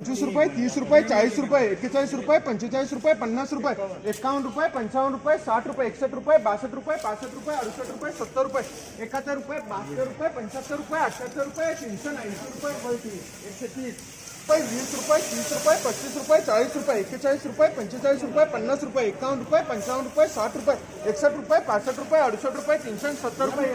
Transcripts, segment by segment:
पंचवीस रुपये तीस रुपये चाळीस रुपये एक्केचाळीस रुपये पंचेचाळीस रुपये पन्नास रुपये एकावन्न रुपये पंचावन्न रुपये साठ रुपये एकसष्ट रुपये बासष्ट रुपये पासष्ट रुपये अडुसष्ट रुपये सत्तर रुपये एकाहत्तर रुपये बहात्तर रुपये पंच्याहत्तर रुपये अठ्याहत्तर रुपये तीनशे ऐंशी रुपये वरती एकशे तीस. रुपये, वीस रुपये, तीस रुपये पस्तीस रुपये, चाळीस रुपये, एक्केचाळीस रुपये, पंचेचाळीस रुपये, पन्नास रुपये, एकावन्न रुपये, पंचावन्न रुपये, साठ रुपये, एकसष्ट रुपये, पासष्ट रुपये, अडुसष्ट रुपये, तीनशे सत्तर रुपये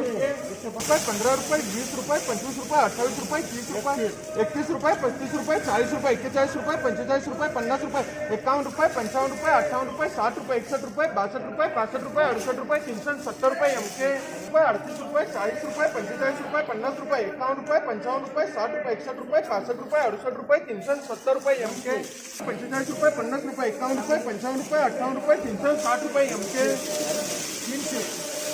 रुपये पंधरा रुपये, वीस रुपये, पंचवीस रुपये, अठ्ठावीस रुपये, तीस रुपये, एकतीस रुपये, पस्तीस रुपये, चाळीस रुपये, एक्केचाळीस रुपये, पंचेचाळीस रुपये, पन्नास रुपये, एकावन्न रुपये, पंचावन्न रुपये, अठ्ठावन्न रुपये, साठ रुपये, एकसष्ट रुपये, बासष्ट रुपये, पासष्ट रुपये, अडुसष्ट रुपये, तीनशे सत्तर रुपये, एमके रुपये, अडतीस रुपये, चाळीस रुपये, पंचेचाळीस रुपये, पन्नास रुपये, एकावन्न रुपये, पंचावन्न रुपये, साठ रुपये, एकसष्ट रुपये, पासष्ट रुपये, अडुसष्ट रुपये तीनशे सत्तर रुपये एमके पंचेचाळीस रुपये, पन्नास रुपये, एकावन्न रुपये, पंचावन्न रुपये, अठ्ठावन्न रुपये, तीनशे साठ रुपये एमके तीनशे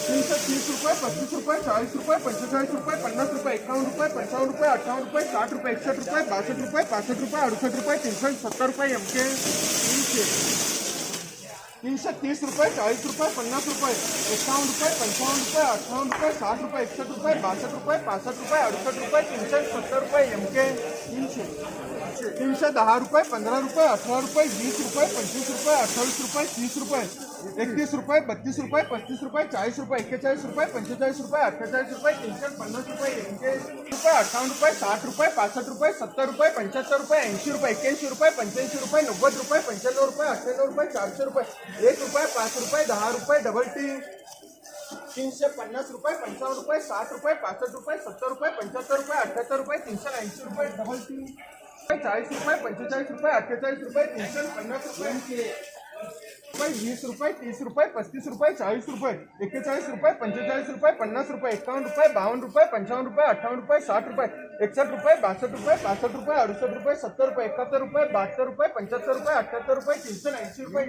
तीनशे तीस रुपये, पस्तीस रुपये, चाळीस रुपये, पंचेचाळीस रुपये, पन्नास रुपये, एकावन्न रुपये, पंचावन्न रुपये, अठ्ठावन्न रुपये, साठ रुपये एकसष्ट रुपये, बासष्ट रुपये, पासष्ट रुपये, अडुसष्ट रुपये, तीनशे सत्तर रुपये एमके तीनशे. तीनशे तीस रुपये चाळीस रुपये पन्नास रुपये एकावन्न रुपये पंचावन्न रुपये अठ्ठावन्न रुपये साठ रुपये एकसष्ट रुपये बासष्ट रुपये पासष्ट रुपये अडुसष्ट रुपये तीनशे सत्तर रुपये एमके तीनशे. तीनशे दहा रुपये पंधरा रुपये अठरा रुपये वीस रुपये पंचवीस रुपये अठ्ठावीस रुपये तीस रुपये एकतीस रुपये बत्तीस रुपये पस्तीस रुपये चाळीस रुपये एक्केचाळीस रुपये पंचेचाळीस रुपये अठ्ठेचाळीस रुपये तीनशे पन्नास रुपये एक्केचाळीस रुपये अठ्ठावन्न रुपये साठ रुपये पासष्ट रुपये सत्तर रुपये पंच्याहत्तर रुपये ऐंशी रुपये एक्क्याऐंशी रुपये पंच्याऐंशी रुपये नव्वद रुपये पंच्याण्णव रुपये अठ्ठ्याण्णव रुपये चारशे रुपये. एक रुपये, पाच रुपये, दहा रुपये डबल टी तीनशे पन्नास रुपये, पंचावन्न रुपये, साठ रुपये, पासष्ट रुपये, सत्तर रुपये, पंच्याहत्तर रुपये, अठ्ठ्याहत्तर रुपये, तीनशे ऐंशी रुपये डबल टी चाळीस रुपये, पंचेचाळीस रुपये, अठ्ठेचाळीस रुपये, तीनशे पन्नास रुपये. रुपये वीस रुपये तीस रुपये पस्तीस रुपये चाळीस रुपये एक्केचाळीस रुपये पंचेचाळीस रुपये पन्नास रुपये एकावन्न रुपये बावन्न रुपये पंचावन्न रुपये अठ्ठावन्न रुपये साठ रुपये एकसष्ट रुपये बासष्ट रुपये पासष्ट रुपये अडुसष्ट रुपये सत्तर रुपये एकाहत्तर रुपये बहात्तर रुपये पंच्याहत्तर रुपये अठ्ठ्याहत्तर रुपये तीनशे ऐंशी रुपये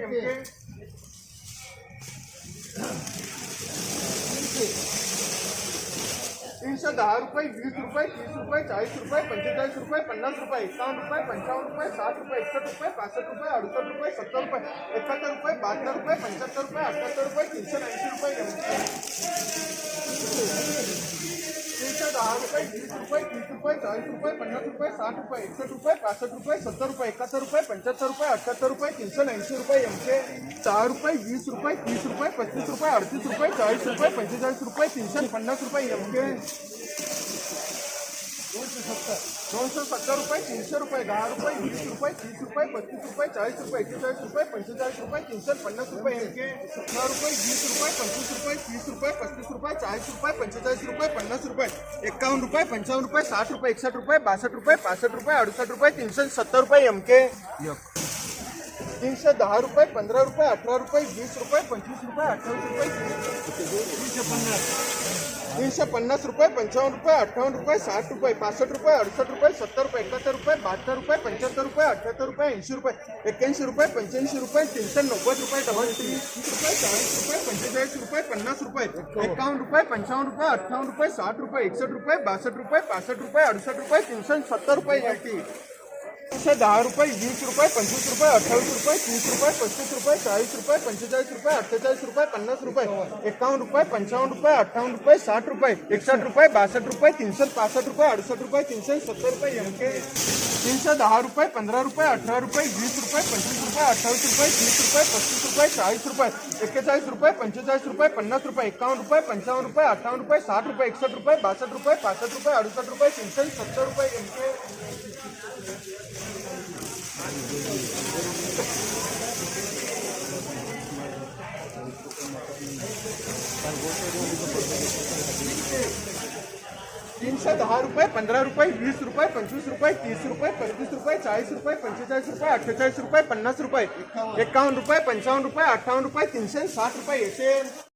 तीनशे दहा रुपये, वीस रुपये, तीस रुपये, चाळीस रुपये, पंचेचाळीस रुपये, पन्नास रुपये, एकावन्न रुपये, पंचावन्न रुपये, साठ रुपये, एकसष्ट रुपये, पासष्ट रुपये, अडुसष्ट रुपये, सत्तर रुपये, एकाहत्तर रुपये, बहात्तर रुपये, पंच्याहत्तर रुपये, अठ्याहत्तर रुपये, तीनशे ऐंशी रुपये. दहा रुपये वीस रुपये, तीस रुपये, चाळीस रुपये, पन्नास रुपये, साठ रुपये, एकसष्ट रुपये, पासष्ट रुपये, सत्तर रुपये, एकाहत्तर रुपये, पंच्याहत्तर रुपये अठ्ठ्याहत्तर रुपये, तीनशे ऐंशी रुपये एमके सहा रुपये, वीस रुपये, तीस रुपये, पस्तीस रुपये, अडतीस रुपये, चाळीस रुपये, पंचेचाळीस रुपये, तीनशे पन्नास रुपये एमके दोनशे सत्तर. दोनशे सत्तर रुपये तीनशे रुपये दहा रुपये वीस रुपये तीस रुपये पस्तीस रुपये चाळीस रुपये एकेचाळीस रुपये पंचेचाळीस रुपये तीनशे पन्नास रुपये एमके सतरा रुपये वीस रुपये पंचवीस रुपये तीस रुपये पस्तीस रुपये चाळीस रुपये पंचेचाळीस रुपये पन्नास रुपये एकावन्न रुपये पंचावन्न रुपये साठ रुपये एकसष्ट रुपये बासष्ट रुपये पासष्ट रुपये अडुसष्ट रुपये तीनशे सत्तर रुपये एम के तीनशे दहा रुपये पंधरा रुपये अठरा रुपये वीस रुपये पंचवीस रुपये अठ्ठावीस रुपये तीनशे पन्नास तीनशे पन्नास रुपये, पंचावन्न रुपये, अठ्ठावन्न रुपये, साठ रुपये, पासष्ट रुपये अडुसष्ट रुपये, सत्तर रुपये, एकाहत्तर रुपये, बहात्तर रुपये, पंच्याहत्तर रुपये अठ्याहत्तर रुपये, ऐंशी रुपये, एक्क्याऐंशी रुपये, पंच्याऐंशी रुपये, तीनशे नव्वद रुपये, डबल तीस रुपये, चाळीस रुपये, पंचेचाळीस रुपये, पन्नास रुपये, एकावन्न रुपये, पंचावन्न रुपये, अठ्ठावन्न रुपये, साठ रुपये एकसष्ट रुपये, बासष्ट रुपये, पासष्ट रुपये अडुसष्ट रुपये, तीनशे सत्तर रुपये तीनशे दहा रुपये, वीस रुपये, पंचवीस रुपये, अठ्ठावीस रुपये, तीस रुपये, पस्तीस रुपये, चाळीस रुपये, पंचेचाळीस रुपये, अठ्ठेचाळीस रुपये, पन्नास रुपये, एकावन्न रुपये, पंचावन्न रुपये, अठ्ठावन्न रुपये, साठ रुपये एकसष्ट रुपये, बासष्ट रुपये, तीनशे पासष्ट रुपये, अडुसष्ट रुपये, तीनशे सत्तर रुपये, एमके तीनशे दहा रुपये, पंधरा रुपये, अठरा रुपये, वीस रुपये, पंचवीस रुपये, अठ्ठावीस रुपये, तीस रुपये, पस्तीस रुपये, चाळीस रुपये, एक्केचाळीस रुपये, पंचेचाळीस रुपये, पन्नास रुपये, एकावन्न रुपये, पंचावन्न रुपये, अठ्ठावन्न रुपये, साठ रुपये एकसष्ट रुपये, बासष्ट रुपये, पासष्ट रुपये, अडुसष्ट रुपये, तीनशे सत्तर रुपये, एमके तीनशे दहा रुपये, पंधरा रुपये, वीस रुपये, पंचवीस रुपये, तीस रुपये, पस्तीस रुपये, चाळीस रुपये, पंचेचाळीस रुपये, अठ्ठेचाळीस रुपये, पन्नास रुपये, एकावन्न रुपये, पंचावन्न रुपये, अठ्ठावन्न रुपये, तीनशे साठ रुपये, एकशे